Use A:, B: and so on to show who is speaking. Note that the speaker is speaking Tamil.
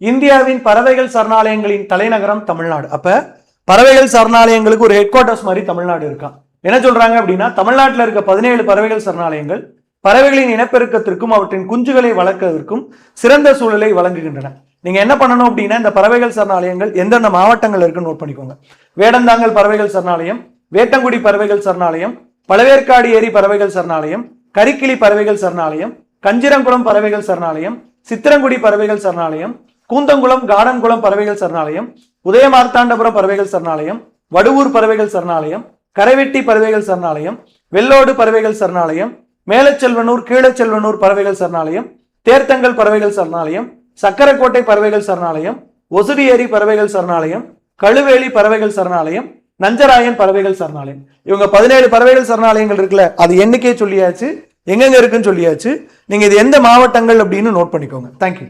A: இந்தியாவின் பறவைகள் சரணாலயங்களின் தலைநகரம் தமிழ்நாடு. அப்ப பறவைகள் சரணாலயங்களுக்கு ஒரு ஹெட் குவார்ட்டர்ஸ் மாதிரி தமிழ்நாடு இருக்கான் என்ன சொல்றாங்க அப்படின்னா தமிழ்நாட்டில் இருக்க பதினேழு பறவைகள் சரணாலயங்கள் பறவைகளின் இனப்பெருக்கத்திற்கும் அவற்றின் குஞ்சுகளை வளர்க்கறதற்கும் சிறந்த சூழலை வழங்குகின்றன. நீங்க என்ன பண்ணணும் அப்படின்னா இந்த பறவைகள் சரணாலயங்கள் எந்தெந்த மாவட்டங்கள் இருக்குன்னு நோட் பண்ணிக்கோங்க. வேடந்தாங்கல் பறவைகள் சரணாலயம் வேட்டங்குடி பறவைகள் சரணாலயம் பழவேற்காடு ஏரி பறவைகள் சரணாலயம் கரிக்கிளி பறவைகள் சரணாலயம் கஞ்சிரங்குளம் பறவைகள் சரணாலயம் சித்திரங்குடி பறவைகள் சரணாலயம் கூந்தங்குளம் கார்டன்குளம் பறவைகள் சரணாலயம் உதயமார்த்தாண்டபுரம் பறவைகள் சரணாலயம் வடுவூர் பறவைகள் சரணாலயம் கரைவெட்டி பறவைகள் சரணாலயம் வெள்ளோடு பறவைகள் சரணாலயம் மேலச்செல்வனூர் கீழச்செல்வனூர் பறவைகள் சரணாலயம் தேர்த்தங்கல் பறவைகள் சரணாலயம் சக்கரக்கோட்டை பறவைகள் சரணாலயம் ஒசுடி ஏரி பறவைகள் சரணாலயம் கழுவேலி பறவைகள் சரணாலயம் நஞ்சராயன் பறவைகள் சரணாலயம் இவங்க பதினேழு பறவைகள் சரணாலயங்கள் இருக்குல்ல அது எண்ணிக்கையை சொல்லியாச்சு எங்கெங்க இருக்குன்னு சொல்லியாச்சு நீங்க இது எந்த மாவட்டங்கள் அப்படின்னு நோட் பண்ணிக்கோங்க தேங்க்யூ